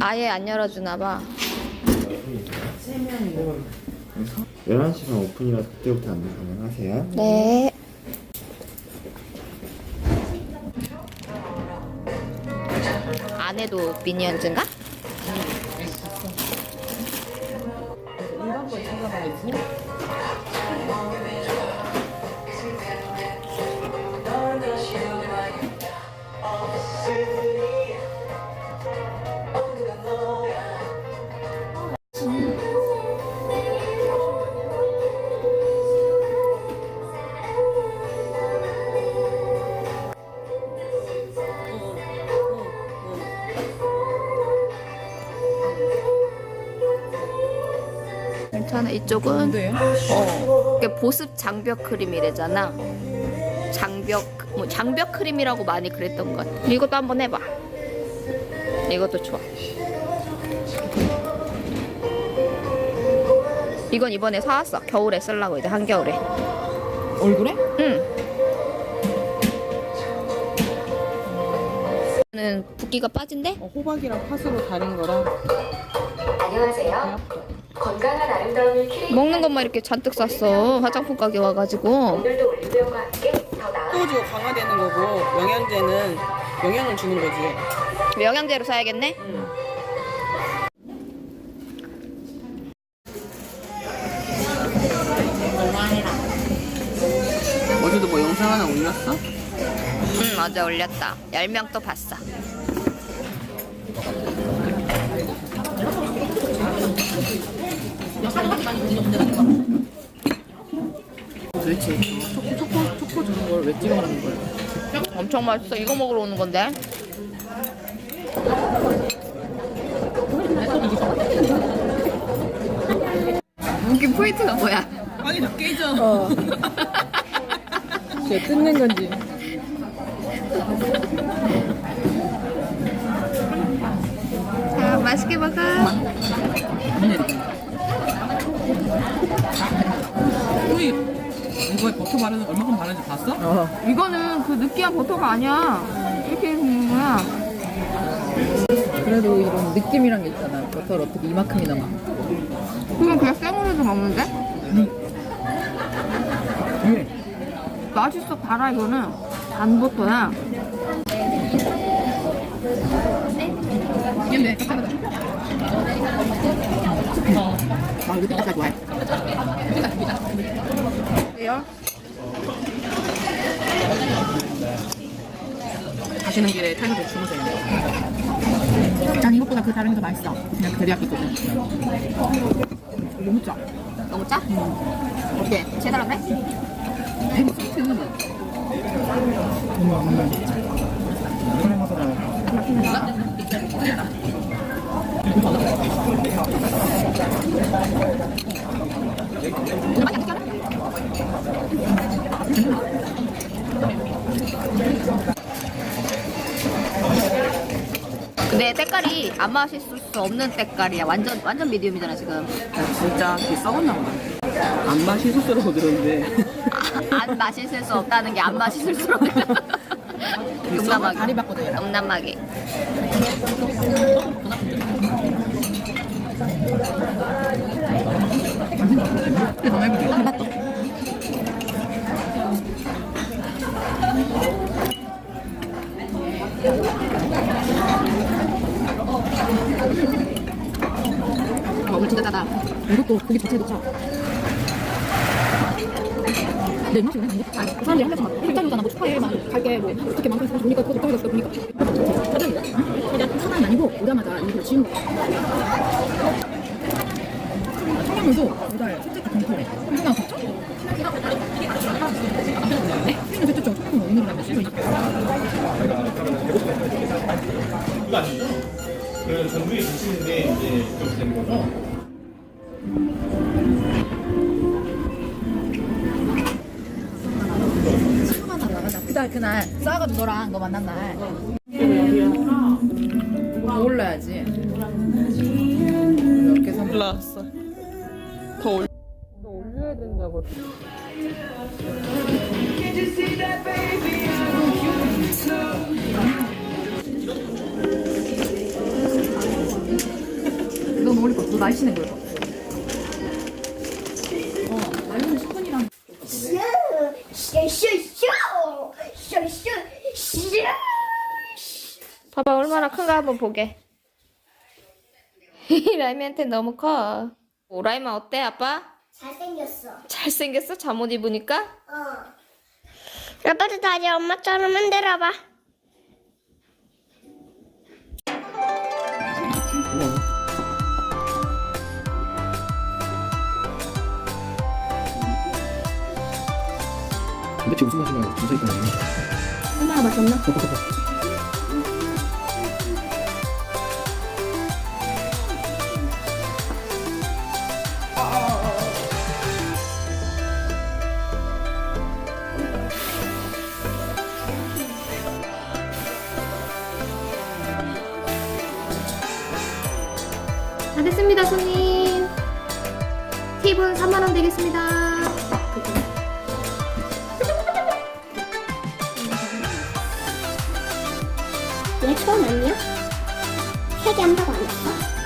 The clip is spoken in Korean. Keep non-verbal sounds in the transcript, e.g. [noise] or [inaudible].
아예 안 열어주나 봐. 11시 반 오픈이라 그때부터 안내 가능하세요? 네. 안에도 미니언즈인가? 일반 걸 찾아봐야지. 괜찮아. 이쪽은 뭔데요? 어, 이게 보습 장벽 크림이래잖아. 장벽 뭐 장벽 크림이라고 많이 그랬던 것 같아. 이것도 한번 해봐. 이것도 좋아. 이건 이번에 사왔어. 겨울에 쓰려고 이제 한겨울에. 얼굴에? 응. 는 붓기가 빠진대? 어, 호박이랑 팥으로 다른 거랑 안녕하세요. 건강한 아름다움을 키리 먹는 것만 이렇게 잔뜩 샀어. 화장품 가게 와가지고. 오늘도 올리브영과 함께 더 나은 소주가 강화되는 거고 영양제는 영양을 주는 거지. 영양제로 사야겠네? 어제도 뭐 영상 하나 올렸어? 응, 어제 올렸다. 10명 또 봤어. 도대체 초코 초코 초코 주는 걸 왜 찍어 먹는 거야? 엄청 맛있어. 이거 먹으러 오는 건데. 웃긴 포인트가 뭐야? 빵이 다 깨져. 어. [laughs] 쟤 뜯는 건지. 자, 맛있게 먹어. 우리 이거에 버터 바르는 얼마큼 바르는지 봤어? 어. 이거는 그 느끼한 버터가 아니야. 이렇게 먹는 거야. 그래도 이런 느낌이란 게 있잖아. 버터를 어떻게 이만큼이나 막. 그건 그냥 생으로도 먹는데? 맛있어, 달아, 이거는. 단 버터야. 이게 아, 이거 진짜 좋아해. 왜요? 가시는 길에 타이거도 주무세요. 난 이것보다 그 다른 게더 맛있어. 그냥 데리야끼 거든. 너무 짜. 너무 짜? 어때? 제달라 그래? 되게 스위트. 근데 때깔이 안 마실 수 없는 때깔이야. 완전, 완전 미디움이잖아, 지금. 진짜 그 썩었나 보다. 안 마시 스스로 들었는데. 아, 안 마실 수 없다는 게안 다리 바꿔도 해라. 음란마귀 너무 해보게. 아, 물 진짜 짜다. 이것도 고기 자체도 짜. 내 입맛이 왜 이렇게 짜? 그 사람들이 한 명씩 막 일자리잖아. 뭐 축하해. 막 갈게. 뭐 어떻게 만들었어. 보니까 그거 떨어졌어. 보니까. 그냥 사장이 아니고 오자마자 이거 지운 거야. 청양물도 살짝 같은 컬에. 누가 봤죠? 네? 피는 됐죠? 조금 오늘은 안 됐어. 그 전부에 계시는데 이제 좀 되는 거죠? 그날 그날 싸가지고 너랑 너 만난 날. 몰라야지. 몇개 사. 올라왔어. 더 올. 너 올려야 된다고. 어울릴 것 같아. 너 날씬해 보여. 어, 날씬 수분이랑 봐봐 얼마나 큰가 한번 보게. [laughs] 라임이한테 너무 커. 오, 라임아 어때 아빠? 잘생겼어. 잘생겼어? 잠옷 입으니까? 어. 아빠도 다시 엄마처럼 흔들어봐. 도대체 무슨 맛인가 진짜 있다 엄마가 맛없나? 다 됐습니다 손님. 팁은 3만원 되겠습니다. 얘 처음 아니야? 세개 한다고 안 했어?